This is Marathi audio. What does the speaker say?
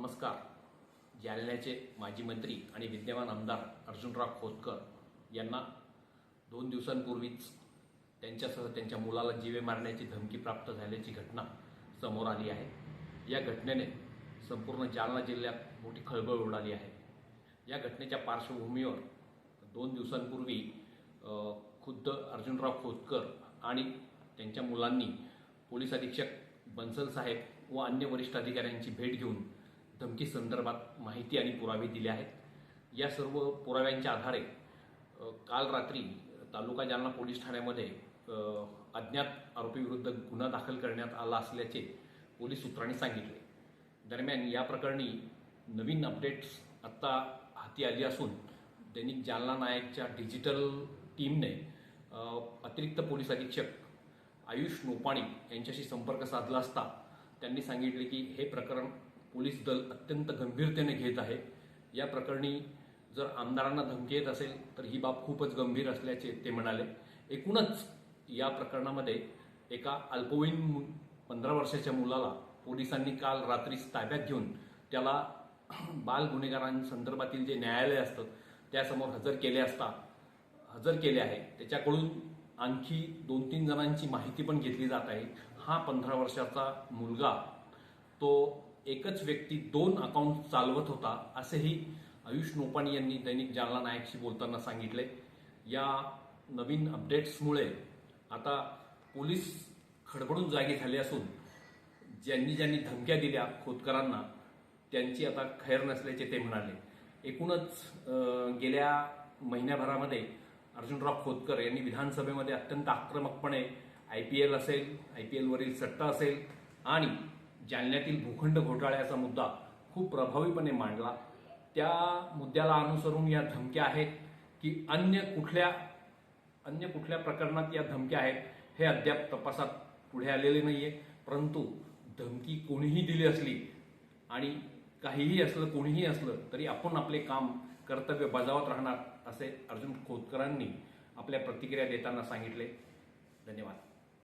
नमस्कार. जालन्याचे माजी मंत्री आणि विद्यमान आमदार अर्जुनराव खोतकर यांना दोन दिवसांपूर्वीच त्यांच्यासह त्यांच्या मुलाला जीवे मारण्याची धमकी प्राप्त झाल्याची घटना समोर आली आहे. या घटनेने संपूर्ण जालना जिल्ह्यात मोठी खळबळ उडाली आहे. या घटनेच्या पार्श्वभूमीवर दोन दिवसांपूर्वी खुद्द अर्जुनराव खोतकर आणि त्यांच्या मुलांनी पोलीस अधीक्षक बन्सल साहेब व अन्य वरिष्ठ अधिकाऱ्यांची भेट घेऊन धमकी संदर्भात माहिती आणि पुरावे दिले आहेत. या सर्व पुराव्यांच्या आधारे काल रात्री तालुका जालना पोलीस ठाण्यामध्ये अज्ञात आरोपीविरुद्ध गुन्हा दाखल करण्यात आला असल्याचे पोलीस सूत्रांनी सांगितले. दरम्यान या प्रकरणी नवीन अपडेट्स आत्ता हाती आली असून दैनिक जालना नायकच्या डिजिटल टीमने अतिरिक्त पोलीस अधीक्षक आयुष नोपाणी यांच्याशी संपर्क साधला असता त्यांनी सांगितले की हे प्रकरण पोलीस दल अत्यंत गंभीरतेने घेत आहे. या प्रकरणी जर आमदारांना धमकी येत असेल तर ही बाब खूपच गंभीर असल्याचे ते म्हणाले. एकूणच या प्रकरणामध्ये एका अल्पवयीन पंधरा वर्षाच्या मुलाला पोलिसांनी काल रात्रीच ताब्यात घेऊन त्याला बाल गुन्हेगारांसंदर्भातील जे न्यायालय असतं त्यासमोर हजर केले असता हजर केले आहे. त्याच्याकडून आणखी दोन तीन जणांची माहिती पण घेतली जात आहे. हा पंधरा वर्षाचा मुलगा तो एकच व्यक्ती दोन अकाउंट चालवत होता असेही आयुष नोपाणी यांनी दैनिक जालना नायकशी बोलताना सांगितले या नवीन अपडेट्समुळे आता पोलीस खडबडून जागे झाले असून ज्यांनी ज्यांनी धमक्या दिल्या खोतकरांना त्यांची आता खैर नसल्याचे ते म्हणाले. एकूणच गेल्या महिन्याभरामध्ये अर्जुनराव खोतकर यांनी विधानसभेमध्ये अत्यंत आक्रमकपणे आय पी एल असेल आय पी एलवरील सट्टा असेल आणि जालन्यातील भूखंड घोटाळ्याचा मुद्दा खूप प्रभावीपणे मांडला. त्या मुद्द्याला अनुसरून या धमक्या आहेत की अन्य कुठल्या अन्य कुठल्या प्रकरणात या धमक्या आहेत हे अद्याप तपासात पुढे आलेले नाहीये. परंतु धमकी कोणीही दिली असली आणि काहीही असलं कोणीही असलं तरी आपण आपले काम कर्तव्य बजावत राहणार असे अर्जुन खोतकरांनी आपल्या प्रतिक्रिया देताना सांगितले. धन्यवाद.